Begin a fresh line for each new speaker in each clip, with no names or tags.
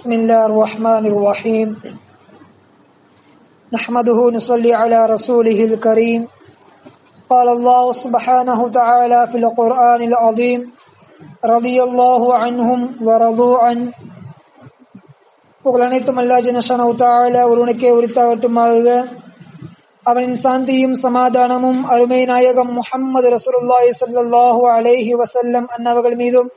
بسم الله الرحمن الرحيم نحمده نصلي على رسوله الكريم قال الله سبحانه وتعالى في القرآن العظيم رضي الله عنهم ورضوا عنه புகழ் அனைத்தும் அல்லா ஜனஷான தாழ ஒருவனுக்கே உரித்தாகட்டுமாக அவனின் சாந்தியும் சமாதானமும் அருமை நாயகம் முஹம்மது ரசூலுல்லாஹி ஸல்லல்லாஹு அலைஹி வஸல்லம் அன்னவர்கள் மீதும்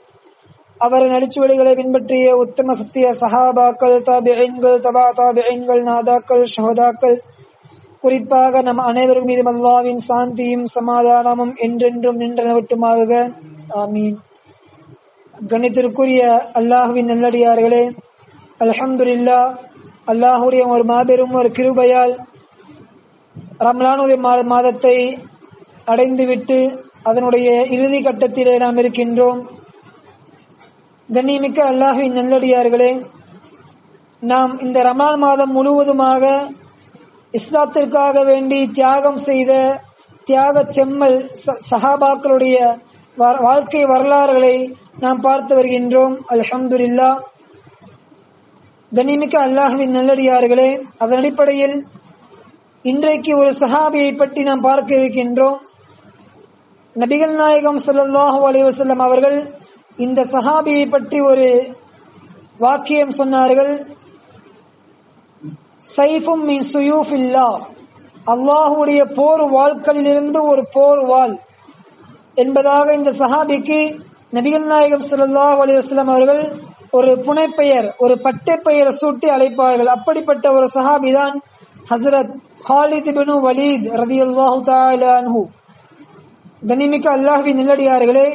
அவர் நடிச்சுவடிகளை பின்பற்றிய உத்தம சத்திய சஹாபாக்கள் தாபிஐன்கள் தபா தாபிஐன்கள் நாதாக்கள் ஷஹதாக்கள். குறிப்பாக நம் அனைவரும் மீது அல்லாவின் சாந்தியும் சமாதானமும் என்றென்றும் நின்றனவட்டுமாக ஆமீன். கணித்திற்குரிய அல்லாஹுவின் நல்லடியார்களே அல்ஹம்துலில்லா அல்லாஹுடைய ஒரு மாபெரும் ஒரு கிருபையால் ரம்லானுடைய மாதத்தை அடைந்துவிட்டு அதனுடைய இறுதி கட்டத்திலே நாம் இருக்கின்றோம். கண்ணியமிக்க அல்லாஹின் நல்லடியார்களே நாம் இந்த ரமலான் மாதம் முழுவதுமாக இஸ்லாத்திற்காக வேண்டி தியாகம் செய்த தியாக செம்மல் சஹாபாக்களுடைய வாழ்க்கை வரலாறுகளை நாம் பார்த்து வருகின்றோம். அல்ஹம்துலில்லா. கண்ணியமிக்க அல்லாஹுவின் நல்லடியார்களே அதன் அடிப்படையில் இன்றைக்கு ஒரு சஹாபியை பற்றி நாம் பார்க்க இருக்கின்றோம். நபிகள் நாயகம் சல்லாஹூ அலைவசல்லம் அவர்கள் இந்த சஹாபியை பற்றி ஒரு வாக்கியம் சொன்னார்கள் சைஃபும் மின் சுயூஃபில்லா. அல்லாஹுடைய போர் வாழ்க்களிலிருந்து ஒரு போர் வாள். என்பதாக இந்த சஹாபிக்கு நபிகள் நாயகம் சல்லா அலைவாஸ்லாம் அவர்கள் ஒரு புனைப்பெயர் ஒரு பட்டை பெயரை சூட்டி அழைப்பார்கள். அப்படிப்பட்ட ஒரு சஹாபி தான் ஹசரத் ஹாலித் பினு வலீத் ரதி அல்லாஹு தாலு கனிமிக்க அல்லாஹுவின் நில்லடியார்களே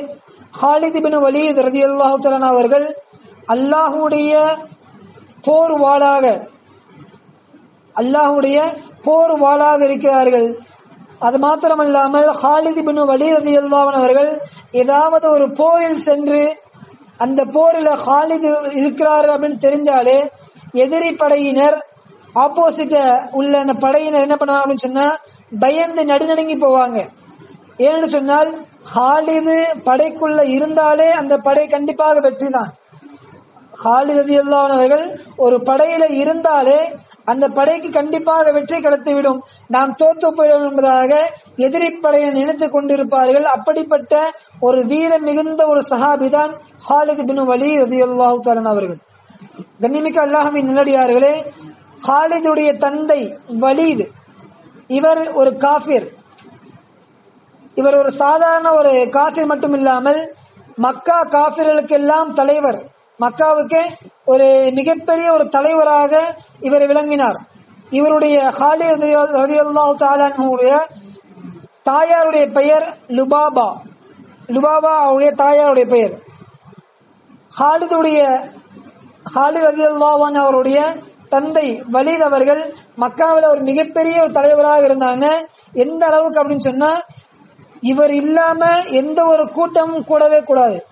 ஹாலித் பின் வலீத் ரதி அல்லாஹு அவர்கள் அல்லாஹுடைய போர் வாளாக அல்லாஹுடைய போர் வாளாக இருக்கிறார்கள். அது மாத்திரமல்லாமல் ஹாலித் பின் வலீத் ரதி அல்லாஹன் அவர்கள் ஏதாவது ஒரு போரில் சென்று அந்த போரில் ஹாலித் இருக்கிறார்கள் அப்படின்னு தெரிஞ்சாலே எதிரி படையினர் ஆப்போசிட்ட உள்ள அந்த படையினர் என்ன பண்ணுவாங்க அப்படின்னு சொன்னா பயந்து நடுநடுங்கி போவாங்க. ஏன்னு சொன்னால் ஹாலிது படைக்குள்ள இருந்தாலே அந்த படை கண்டிப்பாக வெற்றி தான். ஹாலிது அவர்கள் ஒரு படையில இருந்தாலே அந்த படைக்கு கண்டிப்பாக வெற்றி கிடைத்துவிடும். நாம் தோத்து போயிடும் என்பதாக எதிரி படையை நினைத்து கொண்டிருப்பார்கள். அப்படிப்பட்ட ஒரு வீர மிகுந்த ஒரு சஹாபிதான் ஹாலித் பின் வலி ரதி அல்லாஹு அவர்கள். கண்ணிமிக்க அல்லாஹின் நிலடியார்களே ஹாலிதுடைய தந்தை வலீது. இவர் ஒரு காஃபிர். இவர் ஒரு சாதாரண ஒரு காஃபிர் மட்டும் இல்லாமல் மக்கா காஃபிர்களுக்கு எல்லாம் தலைவர். மக்காவுக்கு ஒரு மிகப்பெரிய ஒரு தலைவராக இவர் விளங்கினார். இவருடைய ஹாலித் ரதியல்லாஹு தாலானுடைய தாயாருடைய பெயர் லுபாபா. லுபாபா அவருடைய தாயாருடைய பெயர். ஹாலிதுடைய ஹாலித் ரதியல்லாவான் அவருடைய தந்தை வலீத் அவர்கள் மக்காவில் ஒரு மிகப்பெரிய ஒரு தலைவராக இருந்தாங்க. எந்த அளவுக்கு அப்படின்னு சொன்னா இவர் இல்லாம எந்த ஒரு கூட்டமும் கூடவே கூடாது.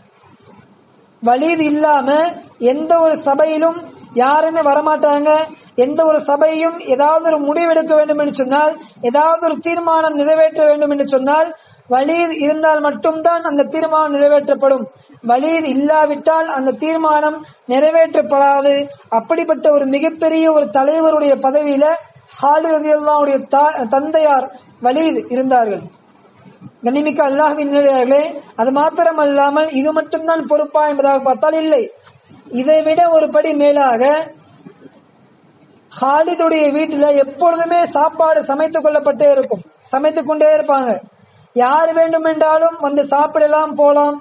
வலிது இல்லாம எந்த ஒரு சபையிலும் யாருமே வரமாட்டாங்க. எந்த ஒரு சபையும் ஏதாவது ஒரு முடிவெடுக்க வேண்டும் என்று சொன்னால் ஏதாவது ஒரு தீர்மானம் நிறைவேற்ற வேண்டும் என்று சொன்னால் வலீத் இருந்தால் மட்டும்தான் அந்த தீர்மானம் நிறைவேற்றப்படும். வலீத் இல்லாவிட்டால் அந்த தீர்மானம் நிறைவேற்றப்படாது. அப்படிப்பட்ட ஒரு மிகப்பெரிய ஒரு தலைவருடைய பதவியில ஹாலி தந்தையார் வலீத் இருந்தார்கள். கண்ணிமிக்க அல்லாஹின் நிலையார்களே அது மாத்திரம் அல்லாமல் இது மட்டும்தான் பொறுப்பா என்பதாக பார்த்தால் இல்லை. இதை விட ஒரு படி மேலாக ஹாலிதுடைய வீட்டுல எப்பொழுதுமே சாப்பாடு சமைத்துக் கொள்ளப்பட்டே இருக்கும். சமைத்துக் கொண்டே இருப்பாங்க. யார் வேண்டும் என்றாலும் வந்து சாப்பிடலாம் போலாம்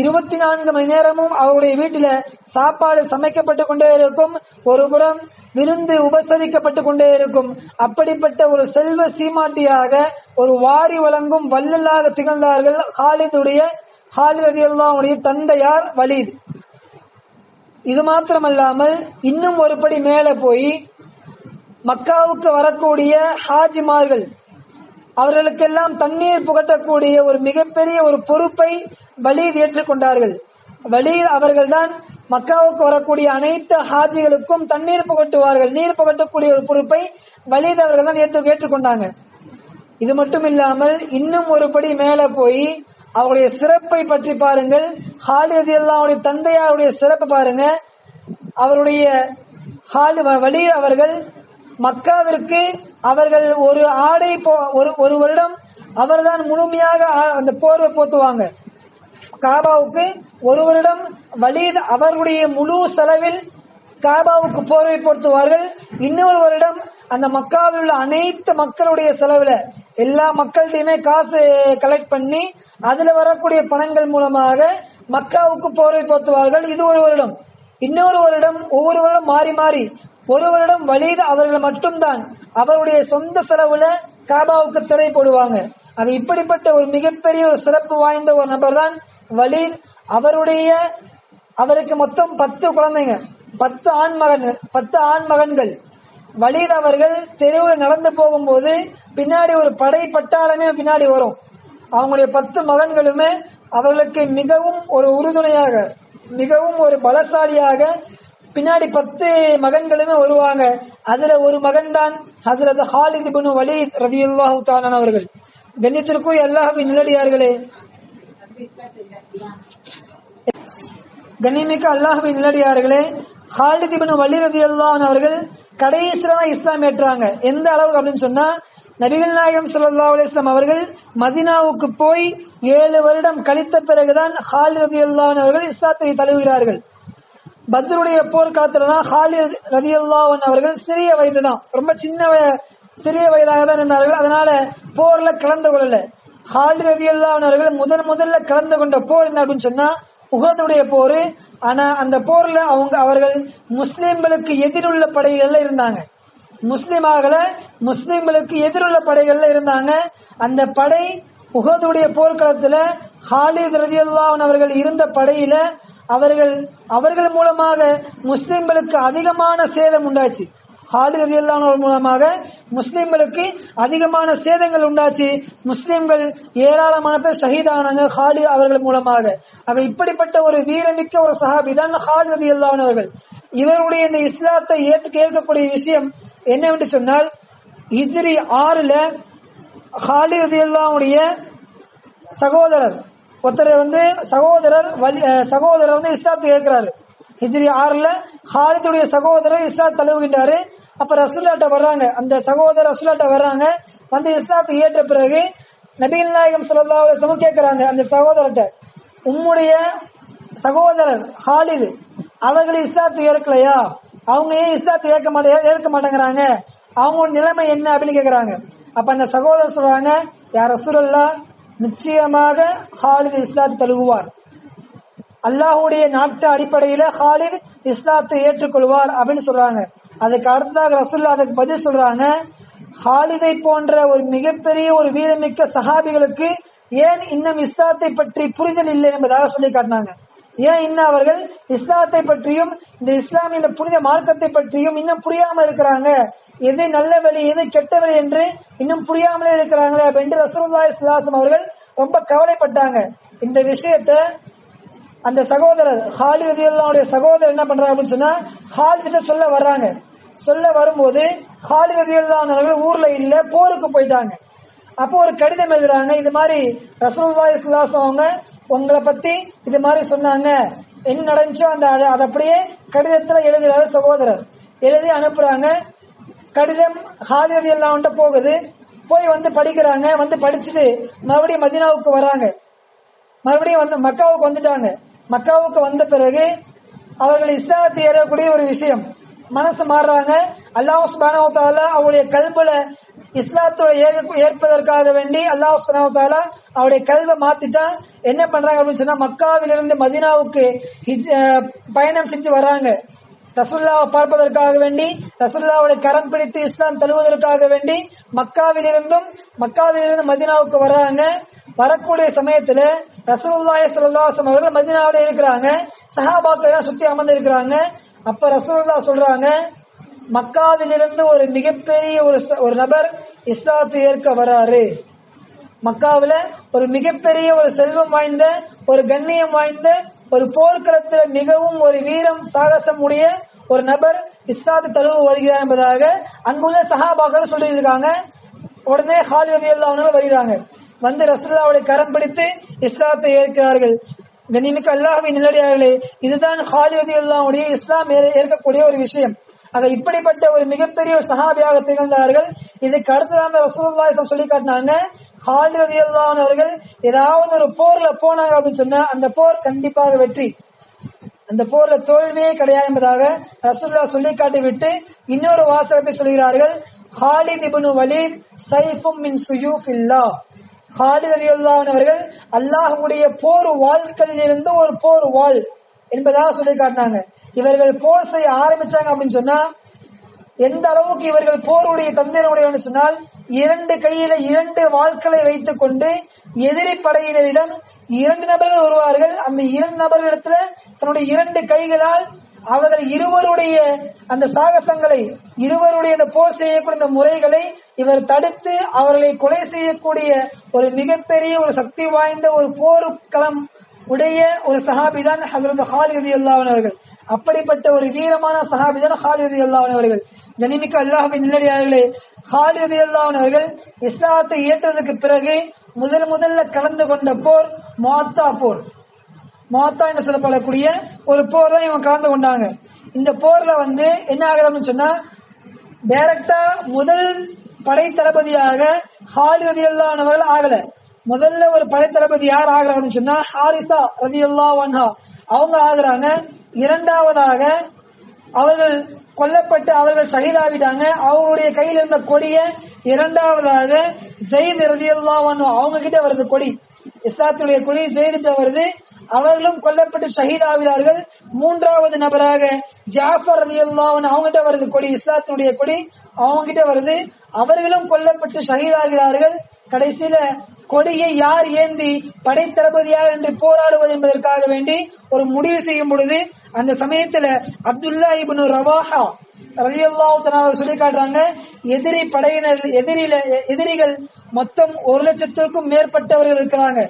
இருபத்தி நான்கு மணி நேரமும் அவருடைய வீட்டில சாப்பாடு சமைக்கப்பட்டு கொண்டே இருக்கும். ஒரு புறம் விருந்து உபசரிக்கப்பட்டு கொண்டே இருக்கும். அப்படிப்பட்ட ஒரு செல்வ சீமாட்டியாக ஒரு வாரி வழங்கும் வல்லலாக திகழ்ந்தார்கள் ஹாலிதுடைய ஹாலித் அலி அல்லாவுடைய தந்தையார் வலீத். இது மாத்திரமல்லாமல் இன்னும் ஒருபடி மேல போய் மக்காவுக்கு வரக்கூடிய ஹாஜிமார்கள் அவர்களுக்கெல்லாம் தண்ணீர் புகட்டக்கூடிய ஒரு மிகப்பெரிய ஒரு பொறுப்பை வழியில் ஏற்றுக்கொண்டார்கள் வலீத் அவர்கள்தான் மக்காவுக்கு வரக்கூடிய அனைத்து ஹாஜிகளுக்கும் தண்ணீர் புகட்டுவார்கள். நீர் புகட்டக்கூடிய ஒரு பொறுப்பை வழியில் அவர்கள் தான் ஏற்று ஏற்றுக்கொண்டாங்க. இது மட்டும் இல்லாமல் இன்னும் ஒரு படி மேல போய் அவருடைய சிறப்பை பற்றி பாருங்கள். ஹாலித் அவருடைய தந்தையாருடைய சிறப்பு பாருங்க. அவருடைய ஹாலி வழியில் அவர்கள் மக்காவிற்கு அவர்கள் ஒரு ஆடை போ- ஒரு ஒரு வருடம் அவர்தான் முழுமையாக ஆ- அந்த போர்வை போத்துவாங்க. காபாவுக்கு ஒரு வருடம் வலீத் அவர்களுடைய முழு செலவில் காபாவுக்கு போர்வை பொருத்துவார்கள். இன்னொரு வருடம் அந்த மக்காவில் உள்ள அனைத்து மக்களுடைய செலவுல எல்லா மக்கள்கிட்டயுமே காசு கலெக்ட் பண்ணி அதுல வரக்கூடிய பணங்கள் மூலமாக மக்காவுக்கு போர்வை போர்த்துவார்கள். இது ஒரு வருடம் இன்னொரு வருடம் ஒவ்வொரு வருடம் மாறி மாறி ஒரு வருடம் வலீது அவர்கள் மட்டும்தான் அவருடைய சொந்த செலவுல காபாவுக்கு திரை போடுவாங்க. அது இப்படிப்பட்ட ஒரு மிகப்பெரிய ஒரு சிறப்பு வாய்ந்த ஒரு நபர் தான் வலீத் அவருடைய அவருக்கு மொத்தம் பத்து குழந்தைங்க பத்து ஆண் மகன் பத்து ஆண் மகன்கள் வலீத் அவர்கள் தெருவில் நடந்து போகும்போது பின்னாடி ஒரு படை பட்டாளமே பின்னாடி வரும். அவங்களுடைய பத்து மகன்களுமே அவர்களுக்கு மிகவும் ஒரு உறுதுணையாக மிகவும் ஒரு பலசாலியாக பின்னாடி பத்து மகன்களுமே வருவாங்க. அதுல ஒரு மகன் தான் ஹசரத் ஹாலித் இப்னு வலீத் ரதியுல்லாஹு தாலான் அவர்கள். கண்ணியத்திற்கும் அல்லாஹ்வின் நிலடியார்களே கண்ணியமிக்க அல்லாஹ்வின் நிலடியார்களே ஹாலித் இப்னு வலீத் ரதியுல்லாஹு அவர்கள் கடைசியாக இஸ்லாம் ஏற்றாங்க எந்த அளவுக்கு அப்படின்னு சொன்னா நபிகள் நாயகம் ஸல்லல்லாஹு அலிஸ்லாம் அவர்கள் மதீனாவுக்கு போய் ஏழு வருடம் கழித்த பிறகுதான் ஹாலித் ரதியுல்லாஹு அவர்கள் இஸ்லாத்தை தழுவுகிறார்கள். பத்ருடைய போர்க்காலத்துல தான் ஹாலித் ரதியுல்லாஹன் அவர்கள் சிறிய வயது தான் ரொம்ப சின்ன வய- சிறிய வயதாக தான் இருந்தார்கள். அதனால போர்ல கலந்து கொள்ளல. ஹாலித் ரதியுல்லாஹன் அவர்கள் முதன் முதல்ல கலந்து கொண்ட போர் என்ன அப்படின்னு சொன்னா உகதுடைய போர். ஆனா அந்த போர்ல அவங்க அவர்கள் முஸ்லிம்களுக்கு எதிருள்ள படைகள்ல இருந்தாங்க. முஸ்லிம் ஆகல முஸ்லிம்களுக்கு எதிருள்ள படைகள்ல இருந்தாங்க. அந்த படை உகதுடைய போர்க்களத்துல ஹாலித் ரதியுல்லாஹன் அவர்கள் இருந்த படையில அவர்கள் அவர்கள் மூலமாக முஸ்லிம்களுக்கு அதிகமான சேதம் உண்டாச்சு. ஹாலித் ரதியுல்லாஹன் மூலமாக முஸ்லீம்களுக்கு அதிகமான சேதங்கள் உண்டாச்சு. முஸ்லீம்கள் ஏராளமான பேர் ஷஹீதானாங்க ஹாலி அவர்கள் மூலமாக. ஆக இப்படிப்பட்ட ஒரு வீரமிக்க ஒரு சஹாபி தான் ஹாலித் ரதியுல்லாஹன் அவர்கள். இவருடைய இந்த இஸ்லாத்தை ஏற்று கேட்கக்கூடிய விஷயம் என்னவென்று சொன்னால் ஹிஜ்ரி ஆறுல ஹாலி ரதியுல்லாஹுடைய சகோதரர் ஒருத்தர் வந்து சகோதரர் சகோதரர் வந்து இஸ்லாத்தை ஏற்கிறாரு. ஹிஜ்ரி ஆறுல ஹாலிதுடைய சகோதரர் இஸ்லாத் தழுவுகின்றாரு. அப்ப ரசூல்லாட்ட வர்றாங்க. அந்த சகோதரர் ரசூல்லாட்ட வர்றாங்க. வந்து இஸ்லாத்தை ஏற்ற பிறகு நபிகள் நாயகம் ஸல்லல்லாஹு அலைஹி அந்த சகோதரர்கிட்ட உம்முடைய சகோதரர் ஹாலிது அவர்கள் இஸ்லாத்தை ஏற்கலையா? அவங்க ஏன் இஸ்லாத்தை ஏற்க மாட்டே ஏற்க மாட்டேங்கிறாங்க? அவங்களோட நிலைமை என்ன? அப்படின்னு கேக்குறாங்க அப்ப அந்த சகோதரர் சொல்றாங்க யார் ரசூலல்லா நிச்சயமாக ஹாலில் இஸ்லாத்தை தழுவுவார். அல்லாஹுடைய நாட்டு அடிப்படையில ஹாலித் இஸ்லாத்தை ஏற்றுக்கொள்வார் அப்படின்னு சொல்றாங்க. அதுக்கு அடுத்ததாக ரசுல்லா அதுக்கு பதில் சொல்றாங்க ஹாலிதை போன்ற ஒரு மிகப்பெரிய ஒரு வீரமிக்க சஹாபிகளுக்கு ஏன் இன்னும் இஸ்லாத்தை பற்றி புரிதல் இல்லை என்பதாக சொல்லி காட்டினாங்க. ஏன் இன்னும் அவர்கள் இஸ்லாத்தை பற்றியும் இந்த இஸ்லாமிய புனித மார்க்கத்தை பற்றியும் இன்னும் புரியாம இருக்கிறாங்க? எது நல்ல வழி எது கெட்ட வழி என்று இன்னும் புரியாமலே இருக்கிறாங்களே அப்படின்னு ரசூலுல்லாஹி ஸல்லல்லாஹு அவர்கள் ரொம்ப கவலைப்பட்டாங்க. இந்த விஷயத்தை அந்த சகோதரர் ஹாலித் அல்லாவுடைய சகோதரர் என்ன பண்றாங்க அப்படின்னு சொன்னா ஹாலித சொல்ல வர்றாங்க. சொல்ல வரும்போது ஹாலித் ரதியுல்லானவர்கள் ஊர்ல இல்ல போருக்கு போயிட்டாங்க. அப்போ ஒரு கடிதம் எழுதுறாங்க இது மாதிரி ரசூலுல்லாஹி ஸல்லல்லாஹு அவங்க உங்களை பத்தி இது மாதிரி சொன்னாங்க. என்ன நடந்துச்சோ அந்த அதை அதை அப்படியே கடிதத்துல எழுதுறாரு சகோதரர். எழுதி அனுப்புறாங்க. கடிதம் ஹாலித் ரதியுல்லாஹ்ட்ட போகுது. போய் வந்து படிக்கிறாங்க. வந்து படிச்சுட்டு மறுபடியும் மதீனாவுக்கு வராங்க மறுபடியும் வந்து மக்காவுக்கு வந்துட்டாங்க. மக்காவுக்கு வந்த பிறகு அவர்கள் இஸ்லாத்தை ஏறக்கூடிய ஒரு விஷயம். மனசு மாறுறாங்க. அல்லாஹ் சுப்ஹானஹு அவருடைய கல்புல இஸ்லாத்தோட ஏற்பதற்காக வேண்டி அல்லாஹ் சுப்ஹானஹு அவருடைய கல்வை மாத்திட்டா என்ன பண்றாங்க அப்படின்னு சொன்னா மக்காவிலிருந்து மதீனாவுக்கு பயணம் செஞ்சு வராங்க. ரசுல்லாவை பார்ப்பதற்காக வேண்டி ரசுல்லாவுடைய கரம் பிடித்து இஸ்லாம் தழுவதற்காக வேண்டி மக்காவிலிருந்தும் மக்காவிலிருந்து மதீனாவுக்கு வர்றாங்க வரக்கூடிய சமயத்துல ரசூலுல்லாஹி சல்லாசம் அவர்கள் மதினாவில இருக்கிறாங்க. சஹாபாக்கள் சுத்தி அமர்ந்து இருக்கிறாங்க அப்ப ரசூலுல்லாஹ் சொல்றாங்க மக்காவிலிருந்து ஒரு மிகப்பெரிய ஒரு ஒரு நபர் இஸ்லாத்தை ஏற்க வராரு. மக்காவில ஒரு மிகப்பெரிய ஒரு செல்வம் வாய்ந்த ஒரு கண்ணியம் வாய்ந்த ஒரு போர்க்களத்துல மிகவும் ஒரு வீரம் சாகசம் உடைய ஒரு நபர் இஸ்லாத்து தழுவு வருகிறார் என்பதாக அங்குள்ள சஹாபாக்கள் சொல்லியிருக்காங்க. உடனே ஹாலிவதி எல்லாம் வருகிறாங்க வந்து ரசுல்லாவுடைய கரம் பிடித்து இஸ்லாத்தை ஏற்கிறார்கள். கண்ணிமிக்க அல்லாஹ்வின் நிலடியார்களே இதுதான் ஹாலித் அல்லாவுடைய இஸ்லாம் ஏற்கக்கூடிய ஒரு விஷயம். ஆக இப்படிப்பட்ட ஒரு மிகப்பெரிய ஒரு சஹாபியாக திகழ்ந்தார்கள். இதுக்கு அடுத்ததான் ரசூலுல்லாஹி சொல்லி காட்டினாங்க ஹாலித் அவர்கள் ஏதாவது ஒரு போர்ல போனாங்க அப்படின்னு சொன்னா அந்த போர் கண்டிப்பாக வெற்றி. அந்த போர்ல தோல்வியே கிடையாது என்பதாக ரசூல்லா சொல்லி காட்டிவிட்டு இன்னொரு வாசகத்தை சொல்கிறார்கள் ஹாலித் இப்னு வலீத் சைஃபும் மின் சுயூஃபில்லா ஹாலித் ரலியல்லாஹு அவர்கள் போர் வாழ்க்கையில் இருந்து ஒரு போர் வாழ் என்பதாக சொல்லி காட்டினாங்க. இவர்கள் போர் செய்ய ஆரம்பிச்சாங்க அப்படின்னு சொன்னா எந்த அளவுக்கு இவர்கள் போருடைய தந்திரமுடைய சொன்னால் இரண்டு கையில இரண்டு வாள்களை வைத்துக் கொண்டு எதிரி படையினரிடம் இரண்டு நபர்கள் வருவார்கள். அந்த இரண்டு நபர்களிடத்துல தன்னுடைய இரண்டு கைகளால் அவர்கள் இருவருடைய அந்த சாகசங்களை இருவருடைய அந்த போர் செய்யக்கூடிய அந்த முறைகளை இவர் தடுத்து அவர்களை கொலை செய்யக்கூடிய ஒரு மிகப்பெரிய ஒரு சக்தி வாய்ந்த ஒரு போர்க்களம் உடைய ஒரு சஹாபிதான் ஹசரத் ஹாலிதி அல்லாஹன் அவர்கள். அப்படிப்பட்ட ஒரு வீரமான சஹாபிதான் ஹாலிதி அல்லாஹன் அவர்கள். ஜனிமிக்க அல்லாஹின் நிலடியார்களே ஹாலிதி அல்லாஹன் அவர்கள் இஸ்லாத்தை ஏற்றதுக்கு பிறகு முதல் முதல்ல கலந்து கொண்ட போர் மாத்தா போர். மாத்தா என்று சொல்லப்படக்கூடிய ஒரு போர் தான் இவங்க கலந்து கொண்டாங்க. இந்த போர்ல வந்து என்ன ஆகுதுன்னு சொன்னா டைரக்டா முதல் படை தளபதியாக ஹாலித் ரதியல்லாஹு அவர்கள் ஆகல. முதல்ல ஒரு படை தளபதி யார் ஆகிறாங்கன்னு சொன்னா ஹாரிசா ரதியல்லாஹு வன்ஹா அவங்க ஆகுறாங்க. இரண்டாவதாக அவர்கள் கொல்லப்பட்டு அவர்கள் ஷஹீதாவிட்டாங்க அவங்களுடைய கையில் இருந்த கொடிய இரண்டாவதாக ஜெயித் ரதியல்லா வன்ஹா அவங்க கிட்ட வருது கொடி. இஸ்லாத்துடைய கொடி ஜெயித் வருது. அவர்களும் கொல்லப்பட்டு ஷஹீதாகிறார்கள் மூன்றாவது நபராக ஜாஃபர் அலி அன்ஹு அவங்ககிட்ட வருது கொடி இஸ்லாத்தினுடைய கொடி. அவங்ககிட்ட வருது அவர்களும் கொல்லப்பட்டு ஷஹீதாகிறார்கள். கடைசியில கொடியை யார் ஏந்தி படைத்தளபதியார் என்று போராடுவது என்பதற்காக வேண்டி ஒரு முடிவு செய்யும் பொழுது அந்த சமயத்துல அப்துல்லா இப்னு ரவாஹா ரலியல்லாஹு தஆலா சொல்லி காட்டுறாங்க எதிரி படையினர் எதிரில எதிரிகள் மொத்தம் ஒரு லட்சத்திற்கும் மேற்பட்டவர்கள் இருக்கிறாங்க.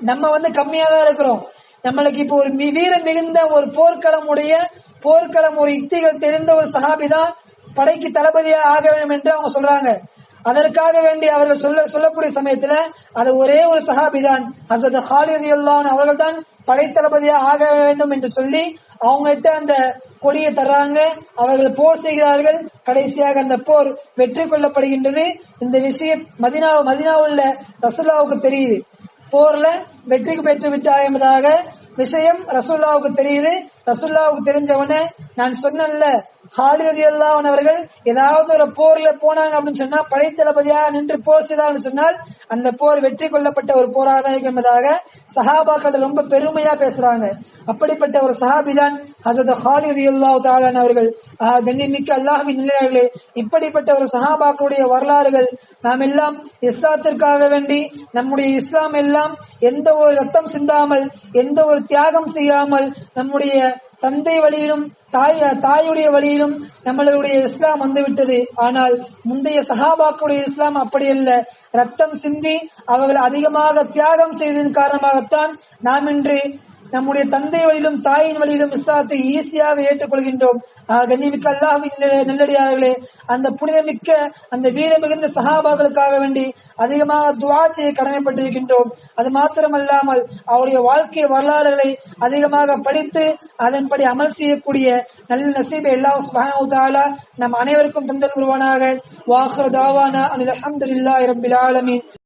நம்ம வந்து கம்மியா தான் இருக்கிறோம். நம்மளுக்கு இப்போ ஒரு மி- வீரம் மிகுந்த ஒரு போர்க்களம் உடைய போர்க்களம் ஒரு யுக்திகள் தெரிந்த ஒரு சஹாபி தான் படைக்கு தளபதியா ஆக வேண்டும் என்று அவங்க சொல்றாங்க. அதற்காக வேண்டி அவர்கள் சொல்ல சொல்லக்கூடிய சமயத்துல அது ஒரே ஒரு சஹாபி தான் ஹசரத் அல்லான் அவர்கள் தான் படைத்தளபதியா ஆக வேண்டும் என்று சொல்லி அவங்ககிட்ட அந்த கொடியை தர்றாங்க. அவர்கள் போர் செய்கிறார்கள். கடைசியாக அந்த போர் வெற்றி கொள்ளப்படுகின்றது. இந்த விஷயம் மதினா மதினாவுள்ள ரசுல்லாவுக்கு தெரியுது. போர்ல வெற்றி பெற்று விட்டார் என்பதாக விஷயம் ரசுல்லாவுக்கு தெரியுது. ரசுல்லாவுக்கு தெரிஞ்சவனே நான் சொன்னேன்ல ஹாலிரதி அல்லாஹ் அவர்கள் ஏதாவது ஒரு போர்ல போனாங்க அப்படின்னு சொன்னா படைத்தளபதியாக நின்று போர் செய்தார்னு சொன்னால் அந்த போர் வெற்றி கொள்ளப்பட்ட ஒரு போராக தான் இருக்கும் என்பதாக சஹாபாக்கள் ரொம்ப பெருமையா பேசுறாங்க. அப்படிப்பட்ட ஒரு சஹாபிதான் ஹசரத் ஹாலிரதி அல்லாஹ் தாலான் அவர்கள். ஆஹ் அல்லாஹின் நிலையாளர்களே இப்படிப்பட்ட ஒரு சஹாபாக்களுடைய வரலாறுகள் நாம் எல்லாம் இஸ்லாத்திற்காக வேண்டி நம்முடைய இஸ்லாம் எல்லாம் எந்த ஒரு ரத்தம் சிந்தாமல் எந்த ஒரு தியாகம் செய்யாமல் நம்முடைய தந்தை வழியிலும் தாய் தாயுடைய வழியிலும் நம்மளுடைய இஸ்லாம் வந்துவிட்டது. ஆனால் முந்தைய சஹாபாக்களுடைய இஸ்லாம் அப்படி அல்ல ரத்தம் சிந்தி அவர்கள் அதிகமாக தியாகம் செய்ததன் காரணமாகத்தான் நாம் இன்று நம்முடைய தந்தை வழியிலும் தாயின் வழியிலும் இஸ்லாத்தை ஈஸியாக ஏற்றுக்கொள்கின்றோம். ஆஹ் கண்ணியமிக்க அல்லாஹின் நெல்லடியார்களே அந்த புனிதமிக்க அந்த வீர மிகுந்த சகாபாக்களுக்காக வேண்டி அதிகமாக துவா செய்ய கடமைப்பட்டிருக்கின்றோம். அது மாத்திரமல்லாமல் அவருடைய வாழ்க்கை வரலாறுகளை அதிகமாக படித்து அதன்படி அமல் செய்யக்கூடிய நல்ல நசீபை எல்லாம் சுப்ஹானஹு நம் அனைவருக்கும் தந்தல் குருவானாக. வாஹர் தாவானா அனில்